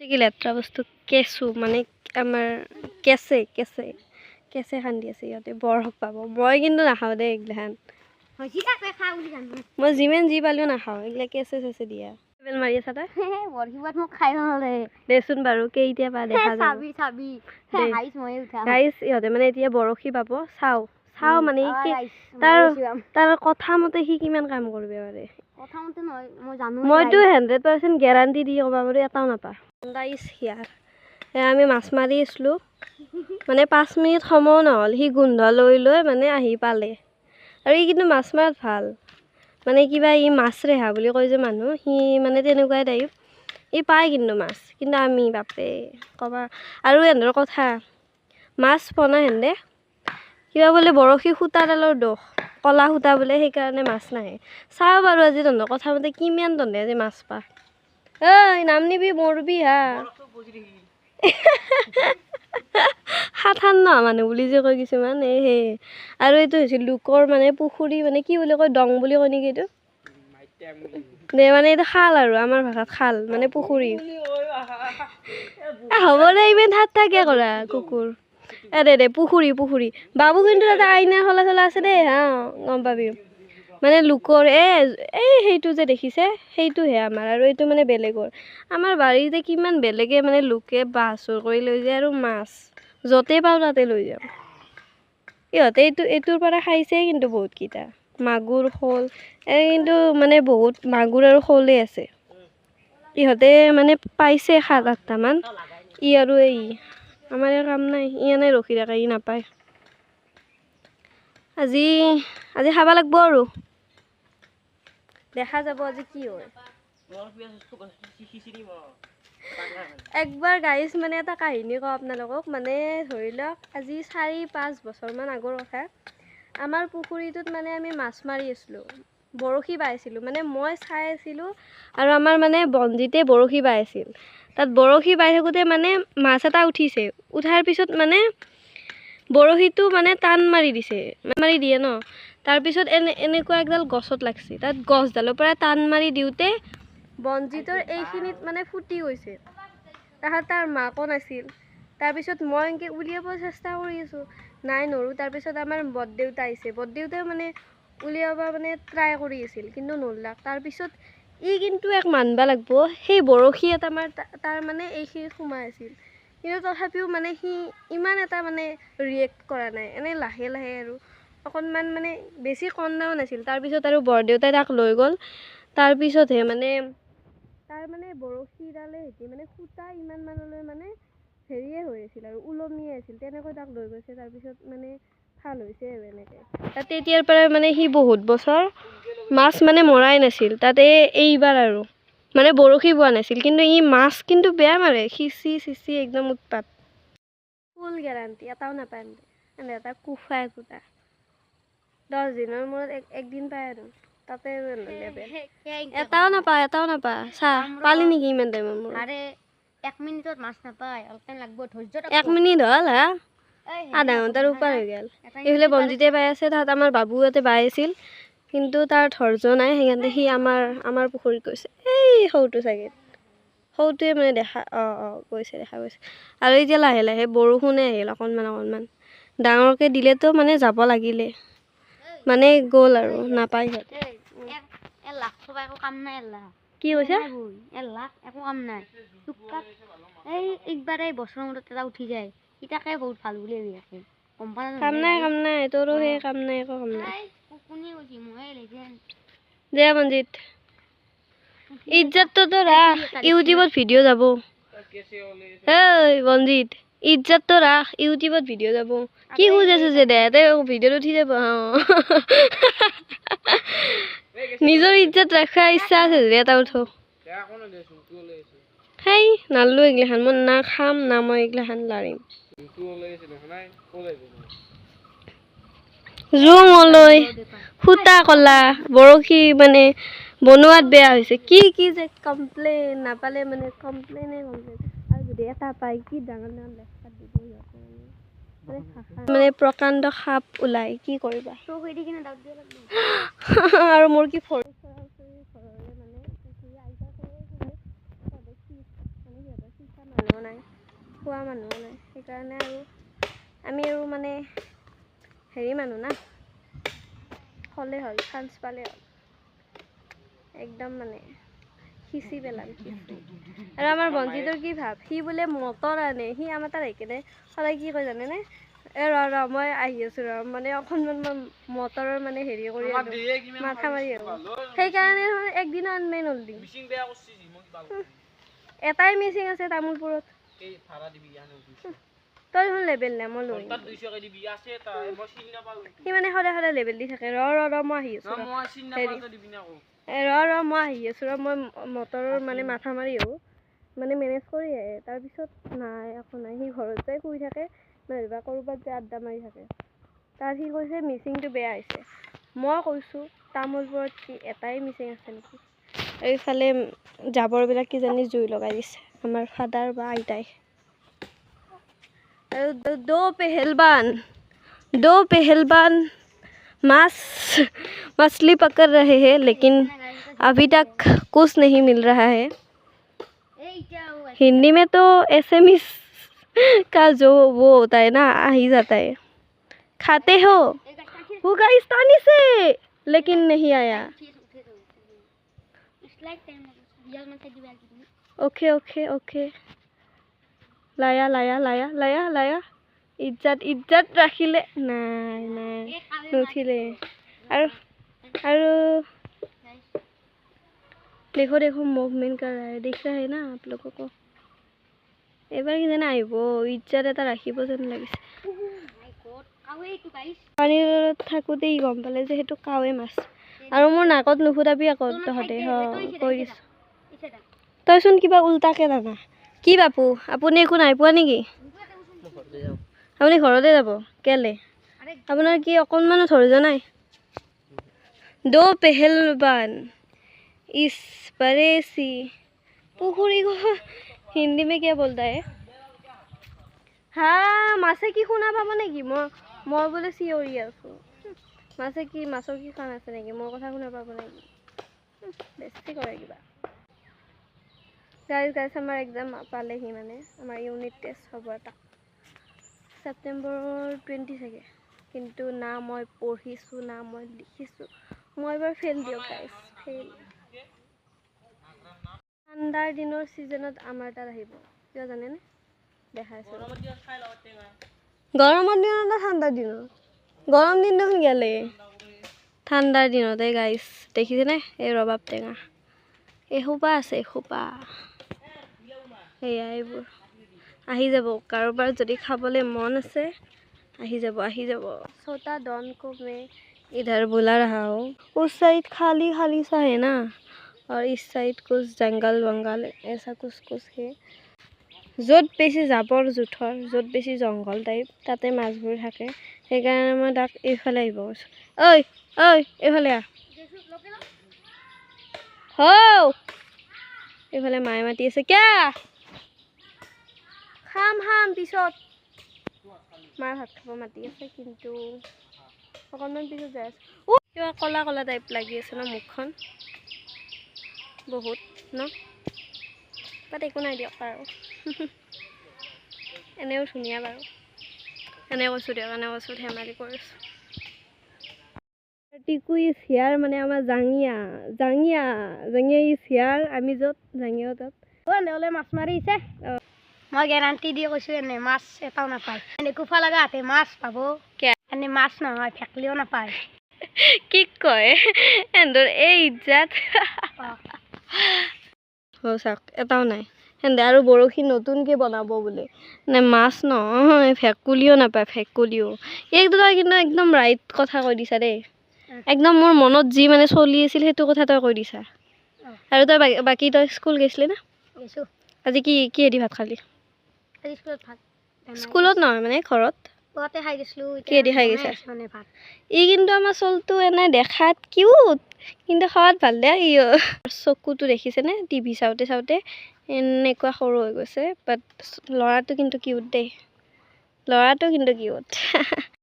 কি লেতেৰা বস্তু কেঁচু মানে আমাৰ কেঁচে কেঁচে কেঁচে খান্দি আছে সিহঁতে বৰফ পাব মই কিন্তু নাখাওঁ দেই এইগিলাখান। মই যিমান যি পালেও নাখাওঁ এইগিলা কেঁচে চেঁচে দিয়া। বেল মাৰি আছা তই? বৰশীপাত মোক খাই নহ'লে। দেচোন বাৰু কেইতিয়াবা দেখা যাব। চাবি চাবি। দে। হাইছ ময়ে উঠা। গাইছ ইহঁতে মানে এতিয়া বৰশী পাব চাওঁ। চাওঁ মানে। তাৰ কথা মতে সি কিমান কাম কৰিব পাৰে প্ৰথমতে নহয় মই জানো মইতো হাণ্ড্ৰেড পাৰ্চেণ্ট গেৰাণ্টি দি ক'ব পাৰোঁ এটাও নাপা ইজ হিয়াৰ আমি মাছ মাৰি আছিলোঁ। মানে পাঁচ মিনিট সময় নহ'ল সি গোন্ধ লৈ লৈ মানে আহি পালে। আৰু ই কিন্তু মাছ মাৰাত ভাল। মানে কিবা ই মাছ ৰেহা বুলি কয় যে মানুহ সি মানে তেনেকুৱাই টাইপ ই পায় কিন্তু মাছ কিন্তু আমি বাপে ক'বা। আৰু এহেঁতৰ কথা মাছ পোৱা হেঁতে? কিবা বোলে বৰশী সূতাডালৰ দোষ ক'লা সূতা বোলে সেইকাৰণে মাছ নাহে। চাওঁ বাৰু আজি তহঁতৰ কথা মতে কিমান তহঁতে আজি মাছ পা ঐ নাম নিবি মৰবি হা। সাধাৰণ ন মানুহ বুলি যে কয় কিছুমান এই সেই আৰু এইটো হৈছে লোকৰ মানে পুখুৰী মানে কি বুলি কয় দং বুলি কয় নেকি এইটো? দে মানে এইটো খাল আৰু আমাৰ ভাষাত খাল মানে পুখুৰী। হ'ব দে ইমান ঠাত থাকে কৰা কুকুৰ। এ দে পুখুৰী পুখুৰী। বাবু কিন্তু তাতে আইনাৰ সলা চলা আছে দেই হা গম পাবি। মানে লোকৰ এ এই সেইটো যে দেখিছে সেইটোহে আমাৰ আৰু এইটো মানে বেলেগৰ। আমাৰ বাৰীতে কিমান বেলেগে মানে লোকে বাঁহ চুৰ কৰি লৈ যায় আৰু মাছ য'তেই পাওঁ তাতে লৈ যাওঁ। ইহঁতে এইটো এইটোৰ পৰা খাইছে কিন্তু বহুতকেইটা। মাগুৰ শ'ল এই কিন্তু মানে বহুত মাগুৰ আৰু শ'লেই আছে। ইহঁতে মানে পাইছে সাত আঠটামান। ই আৰু এই আমাৰ কাম নাই ই এনেই ৰখি থাকে ই নাপায়। আজি আজি খাব লাগিব আৰু। দেখা যাব আজি কি হয়। একবাৰ গাইজ মানে এটা কাহিনী কওঁ আপোনালোকক মানে ধৰি লওক আজি চাৰি পাঁচ বছৰমান আগৰ কথা। আমাৰ পুখুৰীটোত মানে আমি মাছ মাৰি আছিলোঁ। বৰশী বাইছিলোঁ মানে মই চাই আছিলোঁ আৰু আমাৰ মানে বনজিতে বৰশী বাই আছিল তাত বৰশী বাই থাকোঁতে মানে মাছ এটা উঠিছে উঠাৰ পিছত মানে বৰশীটো মানে টান মাৰি দিছে মাৰি দিয়ে ন। তাৰপিছত এনে এনেকুৱা একডাল গছত লাগছে তাত গছডালৰ পৰা টান মাৰি দিওঁতে বনজিতৰ এইখিনিত মানে ফুটি গৈছে। তাৰপিছত তাৰ মাকো নাছিল। তাৰপিছত মই এনেকৈ উলিয়াব চেষ্টা কৰি আছোঁ। নাই নৰোঁ তাৰপিছত আমাৰ বৰদেউতা আহিছে। বৰদেউতাই মানে উলিয়াব মানে ট্ৰাই কৰি আছিল কিন্তু নৰলাক তাৰপিছত ই কিন্তু এক মানব লাগব। সেই বৰশী এটা আমাৰ তাৰ মানে এইখিনিত সোমাই আছিল। কিন্তু তথাপিও মানে সি ইমান এটা মানে ৰিয়েক্ট কৰা নাই। এনেই লাহে লাহে আৰু অকণমান মানে বেছি কন্দাও নাছিল। তাৰপিছত আৰু বৰদেউতাই তাক লৈ গ'ল। তাৰপিছতহে মানে তাৰ মানে বৰশীডালে সেতি মানে সূতা ইমান মানলৈ মানে হেৰিয়ে হৈ আছিল আৰু ওলমিয়ে আছিল। তেনেকৈ তাক লৈ গৈছে। তাৰপিছত মানে ভালো হৈছে আৰু এনেকৈ। তাত তেতিয়াৰ পৰা মানে সি বহুত বছৰ মাছ মানে মৰাই নাছিল তাতে এইবাৰ আৰু। মানে বৰশী বোৱা নাছিল কিন্তু ই মাছ কিন্তু বেয়া মাৰে সিঁচি চিঁচি একদম উৎপাত। ফুল গেৰাণ্টি এটাও নাপায় এনে এনে এটা কুফাই ফুটা দহ দিনৰ মূৰত এক একদিন পায় আৰু। তাতে এটাও নাপায় এটাও নাপায়। চা পালি নেকি ইমান টাইমৰ মূৰত? আৰে এক মিনিটত মাছ নাপায় অলপ টাইম লাগব ধৈৰ্য এক মিনিট হ'ল হা? আধা ঘণ্টাৰ ওপৰ হৈ গ'ল। এইফালে বনজিতে বাই আছে তাত আমাৰ বাবুহঁতে বাই আছিল কিন্তু তাৰ ধৈৰ্য নাই সেইকাৰণে সি আমাৰ আমাৰ পুখুৰীত গৈছে। এই সৰুটো চাগে। সৰুটোৱে মানে দেখা অঁ অঁ গৈছে দেখা গৈছে। আৰু এতিয়া লাহে লাহে বৰষুণে আহিল অকণমান অকণমান। ডাঙৰকৈ দিলেতো মানে যাব লাগিলে। মানে গ'ল আৰু নাপায় সিহঁতে। কি কৈছে? লাখ একো কাম নাই। টুকটাক এই একবাৰে বছৰৰ মূৰত এটা উঠি যায়। ইটাকে বহুত ভাল বুলি ভাবি আছে। গম পালা নে কাম নাই কাম নাই তোৰো সেই কাম নাই একো কাম নাই। এই, কোনে কৈছে? মই লেজেণ্ড দে মনজিত ইজ্জতটো ৰাখ ইউটিউবত ভিডিঅ' যাব। ঐ মনজিত ইজ্জতটো ৰাখ ইউটিউবত ভিডিঅ' যাব। কি খুজি আছো যে দে দে ভিডিঅ'ত উঠি যাব অঁ। নিজৰ ইজ্জত ৰখা ইচ্ছা আছে যদি এটা উঠো। সেই নালো এইগিলাখান মই না খাম না মই এইগিলাখান লাৰিম। জোং সূতা কলা বৰশী মানে বনোৱাত বেয়া হৈছে কি কি যে কমপ্লেইন নাপালে মানে কমপ্লেইনে কমপ্লেইন আৰু যদি এটা পায় কি ডাঙৰ ডাঙৰ লেখাত দিব মানে। প্ৰকাণ্ড সাপ ওলাই কি কৰিবা আৰু মোৰ কি মানে খোৱা মানুহো নাই। সেইকাৰণে আৰু আমি আৰু মানে হেৰি মানুহ না হ'লে হ'ল চান্স পালে হ'ল। একদম মানে সিঁচি পেলাম। আৰু আমাৰ বঞ্জিতৰ কি ভাৱ? সি বোলে মটৰ আনে সি আমাৰ তাত আহি কিনে সদায় কি কয় জানেনে? এ ৰ ৰ মই আহি আছোঁ ৰ মানে অকণমান মই মটৰৰ মানে হেৰি কৰি মাথা মাৰি আহোঁ সেইকাৰণে একদিনো আনবাই নললি। এটাই মিচিং আছে তামোলপুৰত। এই ভাড়া দিবি ইয়ানে দুইশ। তই দেখোন লেবেল নাই মই লৈ ঘণ্টাত দুইশকে দিবি আছে এটা এই মই চিনি নাপাওঁ সি মানে সদায় সদায় লেবেল দি থাকে। ৰ ৰ ৰ মই আহি আছোঁ ৰ। মই চিনি হেৰি। নাপাওঁ তই দিবি না আকৌ? এ ৰ ৰ মই আহি আছোঁ ৰ মই মটৰৰ মানে মাথা মাৰি আহোঁ। মানে মেনেজ কৰি আহে। তাৰপিছত নাই একো নাই। সি ঘৰত যাই শুই থাকে নহ'লে বা ক'ৰবাত যাই আড্ডা মাৰি থাকে। তাত সি কৈছে মিচিংটো বেয়া হৈছে। মই কৈছোঁ তামোলপুৰত কি এটাই মিচিং আছে নেকি? এইফালে জাবৰবিলাক কিজানি জুই লগাই দিছে। আমাৰ ফাদাৰ বা আইতাই আৰু দ- দো পেহেলবান দো পেহেলবান मास मछली पकड़ रहे हैं लेकिन अभी तक कुछ नहीं मिल रहा है हिंदी में तो एसएमएस का जो वो होता है ना आ ही जाता है खाते हो वो गाइस्तानी से लेकिन नहीं आया ओके ओके ओके लाया लाया लाया लाया लाया इज्जत इज्जत राखिले নাই নাই নুঠিলে আৰু আৰু देखो देखो मूवमेंट कर रहा है दिख रहा है ना आप लोगों को এবাৰ কিজানি আহিব ইজ্জত এটা ৰাখিব যেন লাগিছে পানীত থাকোঁতেই গম পালে যে সেইটো কাৱৈ মাছ আৰু মোৰ নাকত নুফুটাবি আকৌ তহঁতে কৈ দিছোঁ তইচোন কিবা উল্টাকৈ জানা। কি বাপু আপুনি একো নাই পোৱা নেকি? আপুনি ঘৰতে যাব কেলে? আপোনাৰ কি অকণমানো ধৈৰ্য নাই? দো পেহেলবান ইছ পাৰেচি পুখুৰী হিন্দী মে কিয় তাই হা? মাছে কি শুনা পাব নেকি? মই মই বোলে চিঞৰি আছোঁ। মাছে কি মাছৰ কি কাণ আছে নেকি? মোৰ কথা শুনা পাব নেকি? বেছি কৰে কিবা। গাইজ গাইজ আমাৰ এক্সাম পালেহি মানে। আমাৰ ইউনিট টেষ্ট হ'ব এটা। ছেপ্টেম্বৰৰ টুৱেণ্টি চাগে। কিন্তু না মই পঢ়িছোঁ না মই লিখিছোঁ। মই এবাৰ ফেইল দিয়ক গাইজ ফেইল ঠাণ্ডাৰ দিনৰ ছিজনত আমাৰ তাত আহিব। কিয় জানেনে? দেখাইছোঁ। গৰমৰ দিনত না ঠাণ্ডাৰ দিনত। গৰম দিন দেখোন গেলে ঠাণ্ডাৰ দিনতে গাইছ দেখিছেনে এই ৰবাব টেঙা এসোপা আছে এসোপা সেয়া এইবোৰ আহি যাব কাৰোবাৰ যদি খাবলৈ মন আছে আহি যাব আহি যাব छोटा डॉन को मैं इधर बुला रहा हूँ उस साइड खाली खाली सा है ना और इस साइड कुछ जंगल वंगल ऐसा कुछ कुछ है য'ত বেছি জাবৰ জোঁথৰ য'ত বেছি জংঘল টাইপ তাতে মাছবোৰ থাকে। সেইকাৰণে মই তাক এইফালে আহিব কৈছোঁ। ঐ ঐ এইফালে আহ। হৌ! এইফালে মায়ে মাতি আছে। কিয়া? খাম খাম পিছত। মায়ে ভাত খাব মাতি আছে কিন্তু অকণমান পিছত যাই আছে। কিবা ক'লা ক'লা টাইপ লাগি আছে ন মুখখন? বহুত ন? বাট একো নাই দিয়ক আৰু এনেও ধুনীয়া বাৰু। এনে কৈছোঁ দিয়ক এনে কৈছোঁ ধেমালি কৰিছোঁ। মানে আমাৰ জাঙিয়া জাঙিয়া জাঙিয়া আমি য'ত জাঙিয়া তাত। নহ'লে মাছ মাৰিছে। মই গেৰাণ্টি দি কৈছোঁ এনে মাছ এটাও নাপায়। এনে কোফা লগা হাতে মাছ পাব? এনে মাছ নহয় ফেকলিও নাপায়। কি কয়? এন্দৰ এই ইজ্জাত। চাওক এটাও নাই। সেন্দে আৰু বৰশী নতুনকৈ বনাব বোলে। নে মাছ নহয় ভেকুলিও নাপায় ভেকুলিও। এই দুটা কিন্তু একদম ৰাইট কথা কৈ দিছা দেই। একদম মোৰ মনত যি মানে চলি আছিল সেইটো কথা তই কৈ দিছা। আৰু তই বাকী- বাকী তই স্কুল গৈছিলি না? আজি কি কিহেদি ভাত খালি? স্কুলত নহয় মানে ঘৰত। খাই গৈছিলোঁ গৈছা? ই কিন্তু আমাৰ চলটো এনে দেখাত কিউট কিন্তু খোৱাত ভাল দে ই চকুটো দেখিছেনে টিভি চাওঁতে চাওঁতে এনেকুৱা সৰু হৈ গৈছে বাট ল'ৰাটো কিন্তু কিউট দেই। ল'ৰাটো কিন্তু কিউট